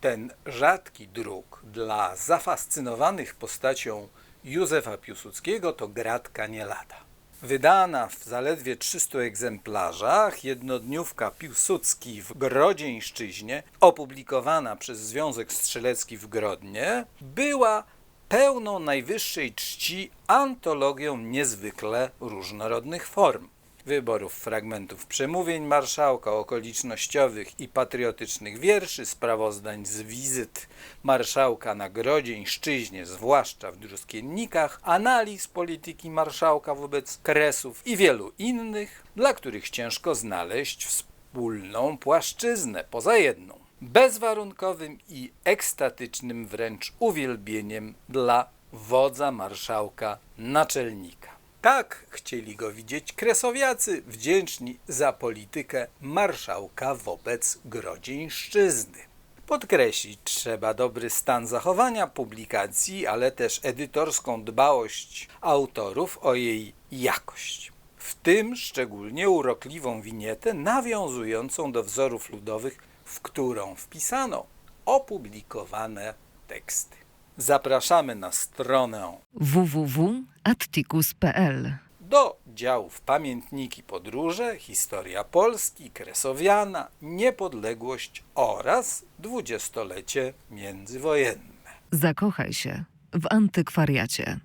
Ten rzadki druk dla zafascynowanych postacią Józefa Piłsudskiego to gratka nie lada. Wydana w zaledwie 300 egzemplarzach jednodniówka Piłsudski w Grodzieńszczyźnie, opublikowana przez Związek Strzelecki w Grodnie, była pełną najwyższej czci antologią niezwykle różnorodnych form. Wyborów fragmentów przemówień marszałka, okolicznościowych i patriotycznych wierszy, sprawozdań z wizyt marszałka na Grodzieńszczyźnie, zwłaszcza w Druskiennikach, analiz polityki marszałka wobec Kresów i wielu innych, dla których ciężko znaleźć wspólną płaszczyznę poza jedną bezwarunkowym i ekstatycznym wręcz uwielbieniem dla wodza marszałka naczelnika. Tak chcieli go widzieć kresowiacy, wdzięczni za politykę marszałka wobec Grodzieńszczyzny. Podkreślić trzeba dobry stan zachowania publikacji, ale też edytorską dbałość autorów o jej jakość. W tym szczególnie urokliwą winietę nawiązującą do wzorów ludowych, w którą wpisano opublikowane teksty. Zapraszamy na stronę www.atticus.pl do działów Pamiętniki Podróże, Historia Polski, Kresowiana, Niepodległość oraz dwudziestolecie międzywojenne. Zakochaj się w antykwariacie.